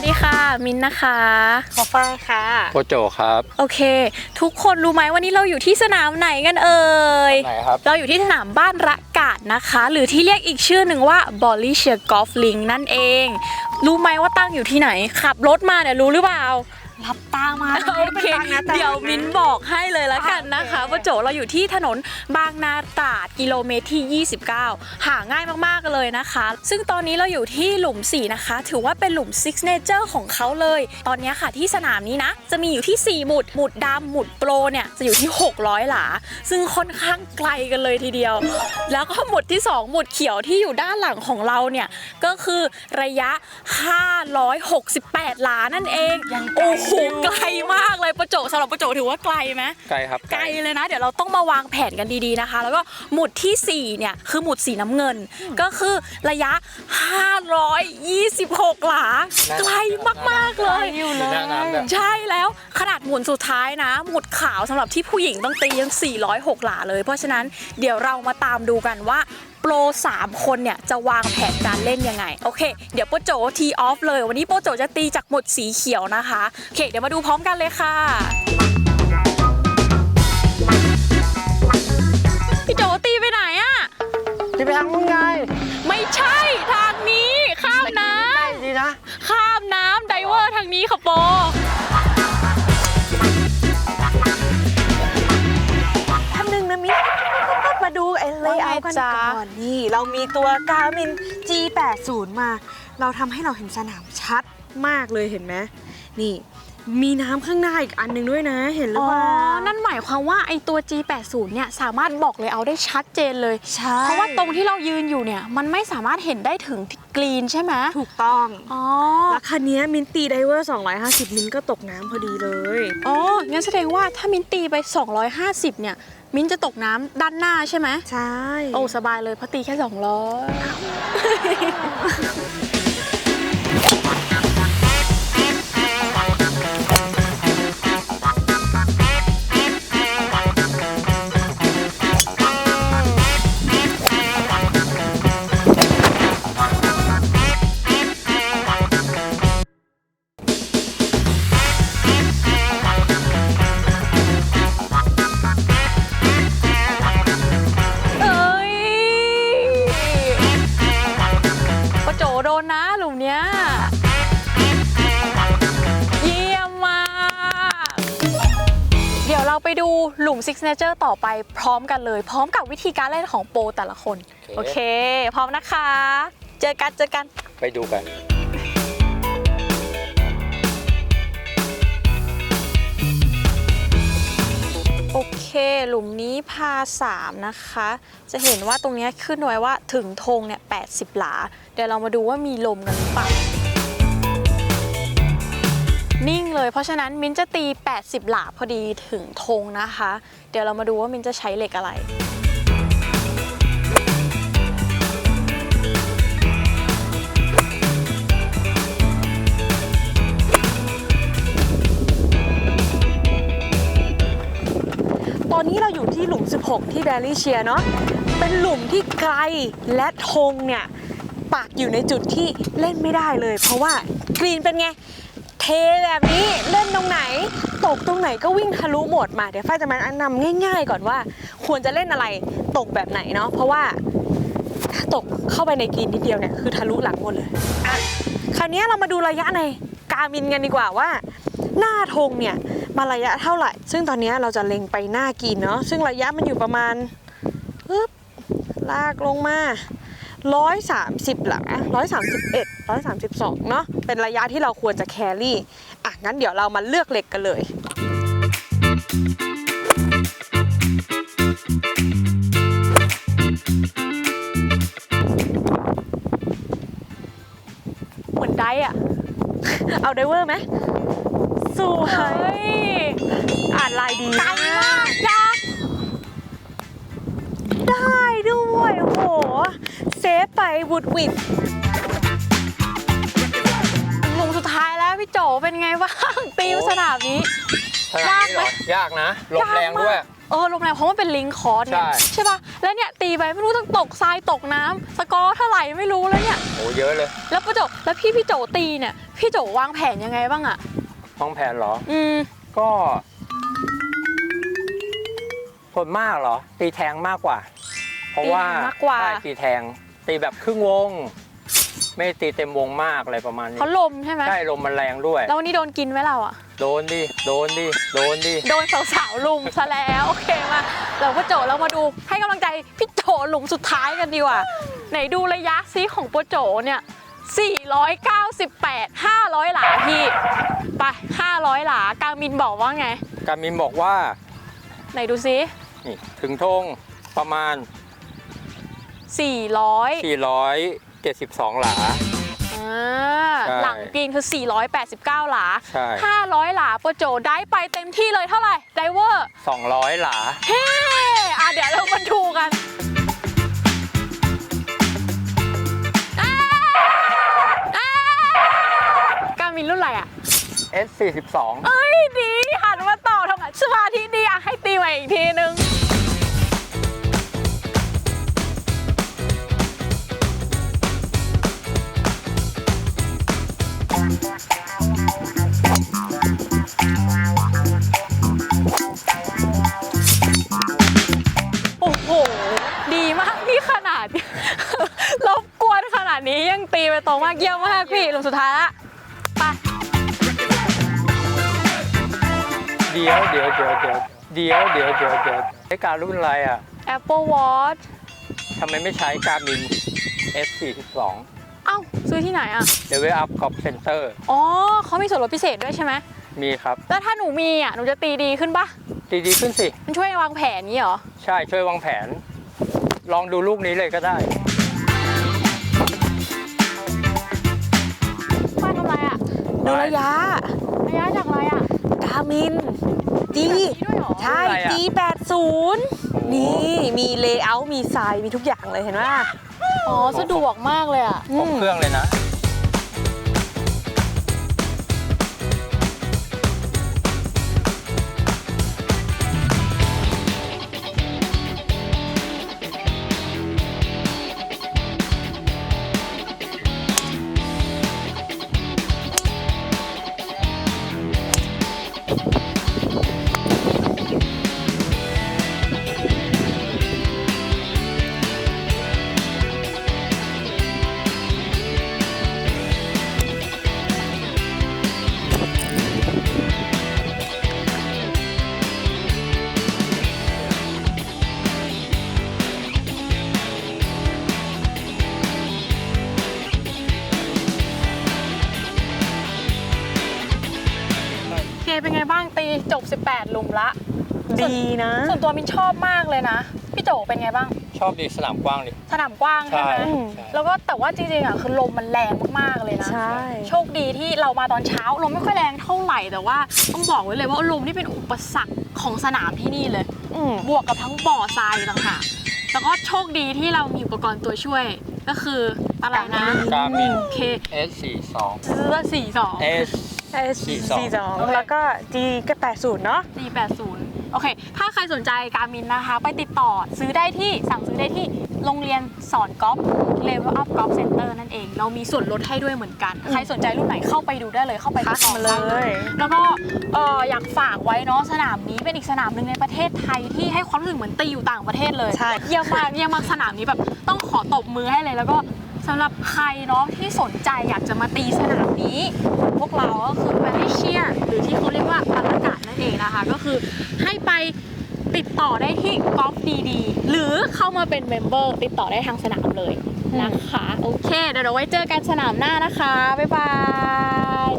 วัสดีค่ะ มินนะคะ ขอฝ้ายค่ะ โปโจครับ โอเค ทุกคนรู้ไหมวันนี้เราอยู่ที่สนามไหนกันเอ่ยไหนครับ เราอยู่ที่สนามบ้านระกาดนะคะ หรือที่เรียกอีกชื่อหนึ่งว่าบอลลี่เชียร์กอล์ฟลิงนั่นเอง รู้ไหมว่าตั้งอยู่ที่ไหน ขับรถมาเนี่ยรู้หรือเปล่า รับตามาโอเคเดี๋ยวมิ้นบอกให้เลยละกันนะคะว่าโจเราอยู่ที่ถนนบางนาตราดกิโลเมตรที่ 29 หาง่ายมากๆเลยนะคะ ซึ่งตอนนี้เราอยู่ที่หลุม 4 นะคะ ถือว่าเป็นหลุม Six Nature ของเขาเลย ตอนนี้ค่ะที่สนามนี้นะ จะมีอยู่ที่ 4 หมุด หมุดดำหมุดโปรเนี่ย จะอยู่ที่ 600 หลา ซึ่งค่อนข้างไกลกันเลยทีเดียว แล้วก็หมุดที่ 2 หมุดเขียวที่อยู่ด้านหลังของเราเนี่ยก็คือระยะ 568 หลานั่นเองโอ้โหไกลมากเลยประโจสำหรับประโจถือว่าไกลไหมไกลครับไกลเลยนะ เดี๋ยวเราต้องมาวางแผนกันดีๆนะคะ แล้วก็หมุดทีสี่4 เนี่ย คือหมุดสีน้ำเงิน ก็คือระยะ 526 หลา ไกลมากๆเลยอยู่เลหน้าน้ำแบบใช่แล้วขนาดหมุนสุดท้ายนะ หมุดขาวสำหรับที่ผู้หญิงต้องตียัง 406 หลาเลย เพราะฉะนั้นเดี๋ยวเรามาตามดูกันว่า โปร 3 คนเนี่ยจะวางแผนการเล่นยังไง โอเค เดี๋ยวโปรโจทีออฟเลย วันนี้โปรโจจะตีจากหมุดสีเขียวนะคะ โอเค เดี๋ยวมาดูพร้อมกันเลยค่ะ พี่โจตีไปไหนอะจะไปทางนู้นไงไม่ใช่ทางนี้ข้ามน้ใกล้ดีนะำข้ามน้ำไดเวอร์ทางนี้ค่ะโป ไอ้เลเยอร์กันก่อนนี่เรามีตัวกามิน G80 มา เราทำให้เราเห็นสนามชัดมากเลยเห็นไหมนี่ มีน้ำข้างหน้าอีกอันหนึ่งด้วยนะ เห็นหรืออ๋อเปล่า นั่นหมายความว่าไอตัว G80 เนี่ยสามารถบอกเลยเอาได้ชัดเจนเลย ใช่ เพราะว่าตรงที่เรายืนอยู่เนี่ย มันไม่สามารถเห็นได้ถึงกรีนใช่ไหมถูกต้องอ๋อแล้วคันนี้มินตีไดเวอร์ 250 มินก็ตกน้ำพอดีเลย อ๋อ งั้นแสดงว่าถ้ามิ้นตีไป 250 เนี่ย มิ้นจะตกน้ำด้านหน้าใช่ไหม ใช่ โอ้ สบายเลยเพราะตีแค่ 200 เดี๋ยวเราไปดูหลุม Six Nature ต่อไปพร้อมกันเลย พร้อมกับวิธีการเล่นของโปรแต่ละคน โอเค พร้อมนะคะ เจอกันเจอกันไปดูกัน โอเค หลุมนี้พา3นะคะ จะเห็นว่าตรงเนี้ยขึ้นไว้ว่าถึงธงเนี่ย80 หลา เดี๋ยวเรามาดูว่ามีลมกันหรือเปล่า นิ่งเลยเพราะฉะนั้นมินจะตี 80 หลาพอดีถึงธงนะคะ เดี๋ยวเรามาดูว่ามินจะใช้เหล็กอะไรตอนนี้เราอยู่ที่หลุม 16 ที่แบรี่เชียเนาะ เป็นหลุมที่ไกลและธงเนี่ยปักอยู่ในจุดที่เล่นไม่ได้เลย เพราะว่ากรีนเป็นไง แบบนี้เล่นตรงไหน ตกตรงไหนก็วิ่งทะลุหมดมาเดี๋ยวฝ้ายจะมาแนะนำง่าย ๆ ก่อนว่า ควรจะเล่นอะไรตกแบบไหนเนาะเพราะว่าถ้าตกเข้าไปในกรีนนิดเดียวเนี่ยคือทะลุหลังหมดเลยอะคราวนี้เรามาดูระยะในกามินกันดีกว่าว่า หน้าธงเนี่ยมาระยะเท่าไหร่ ซึ่งตอนนี้เราจะเล็งไปหน้ากินเนาะซึ่งระยะมันอยู่ประมาณปึ๊บลากลงมา 130 หลัง131 132 เนาะเป็นระยะที่เราควรจะแครี่อะงั้นเดี๋ยวเรามาเลือกเหล็กกันเลยเหมือนได้อะเอาไดเวอร์ไหมสวยเฮ้ยอ่านลายดีไกลมากยากได้ เซฟไปบุดหวิดหลุมสุดท้ายแล้วพี่โจเป็นไงบ้างตีมสนามนี้สนามนี้เหรอยากนะลมแรงด้วยยากมากเออลมแรงเพราะมันเป็นลิงคอร์สเนี่ยใช่ ใช่ป่ะ แล้วเนี่ยตีไปไม่รู้ต้องตกทรายตกน้ำสกอร์เท่าไหร่ไม่รู้แล้วเนี่ย โอ้เยอะเลยแล้วประโจแล้วพี่พี่โจตีเนี่ยพี่โจวางแผนยังไงบ้างอะห้องแผนเหรอ อืมก็ส่วนมากเหรอ ตีแทงมากกว่าเพ ราะว่าตีแทงมากกว่า ใช่ตีแทง ตีแบบครึ่งวง ไม่ตีเต็มวงมากอะไรประมาณนี้เขาลมใช่ไหมใช่ลมมันแรงด้วย แล้ววันนี้โดนกินไหมเราอะโดนดิโดนดิโดนดิ โดนสาวๆลุมซะแล้ว โอเคมาเราพ่อโจเรามาดูให้กำลังใจพี่โจหลุมสุดท้ายกันดีกว่า ไหนดูระยะซีของโปรโจเนี่ย 498 500 หลาพี่ ไป 500 หลากามินบอกว่าไง การมินบอกว่าไหนดูซินี่ถึงธงประมาณ 400 472 หลา อ่าใช่หลังกรีนคือ 489 หลา ใช่ 500 หลาโปรโจได้ไปเต็มที่เลยเท่าไหร่ไดเวอร์ 200 หลา เฮ้อะเดี๋ยวเรามาดูกันอ่าอ่ากามินรุ่นอะไรอะ S42 เอ้ยดีหันมาต่อทำไมสมาธิดีอะให้ตีมาอีกทีนึง ยังตีไปตรงมากเยี่ยมมากพี่ลงสุดท้ายละไปเดี๋ยวเดี๋ยวเดี๋ยวเดี๋ยวเดี๋ยวเดี๋ยวเดี๋ยวเดี๋ยวใช้การรุ่นอะไรอะ Apple Watch ทำไมไม่ใช้การมิน S42 เอ้าซื้อที่ไหนอะ Level Up Golf Center อ๋อเขามีส่วนลดพิเศษด้วยใช่ไหมมีครับ แล้วถ้าหนูมีอะหนูจะตีดีขึ้นปะดีดีขึ้นสิ มันช่วยวางแผนนี้เหรอ ใช่ช่วยวางแผน ลองดูลูกนี้เลยก็ได้ ดูระยะ ระยะจากอะไรอะกามิน G แบบนี้ด้วยเหรอใช่อะไรอะ G80 นี่มีเลเยอร์มีทรายมีทุกอย่างเลยเห็นไหม อ๋อ สะดวกมากเลยอะ ครบเครื่องเลยนะ เคเป็นไงบ้างตีจบ 18หลุมละ ดีนะ ส่วนตัวมินชอบมากเลยนะ พี่โจเป็นไงบ้าง ชอบดีสนามกว้างดิ สนามกว้างใช่ไหมใช่ใช่ แล้วก็แต่ว่าจริงๆอะคือลมมันแรงมากๆเลยนะ ใช่ โชคดีที่เรามาตอนเช้าลมไม่ค่อยแรงเท่าไหร่แต่ว่าต้องบอกไว้เลยว่าลมนี่เป็นอุปสรรคของสนามที่นี่เลย อืมบวกกับทั้งบ่อทรายต่างหากแล้วก็โชคดีที่เรามีอุปกรณ์ตัวช่วยก็คืออะไรนะ การมินเค S42 เสื้อสี่สอง S 42แล้วก็ G ก็80เนาะ 480 โอเค ถ้าใครสนใจการมินนะคะ ไปติดต่อซื้อได้ที่สั่งซื้อได้ที่โรงเรียนสอนกอล์ฟ Level Up Golf Center นั่นเอง เรามีส่วนลดให้ด้วยเหมือนกัน ใครสนใจรุ่นไหนเข้าไปดูได้เลยเข้าไปทักทดลองมาเลยได้แล้วก็เอ่ออยากฝากไว้เนาะสนามนี้เป็นอีกสนามหนึ่งในประเทศไทยที่ให้ความรู้สึกเหมือนตีอยู่ต่างประเทศเลย ใช่ เยี่ยมมากเยี่ยมมากสนามนี้แบบต้องขอตบมือให้เลยแล้วก็ สำหรับใครเนาะที่สนใจอยากจะมาตีสนามนี้ พวกเราก็คือไปให้เชียร์หรือที่เขาเรียกว่าบรรยากาศนั่นเองนะคะ ก็คือให้ไปติดต่อได้ที่กอล์ฟดีๆหรือเข้ามาเป็นเมมเบอร์ติดต่อได้ทางสนามเลยนะคะ โอเค เดี๋ยวเราไว้เจอกันสนามหน้านะคะ บ๊ายบาย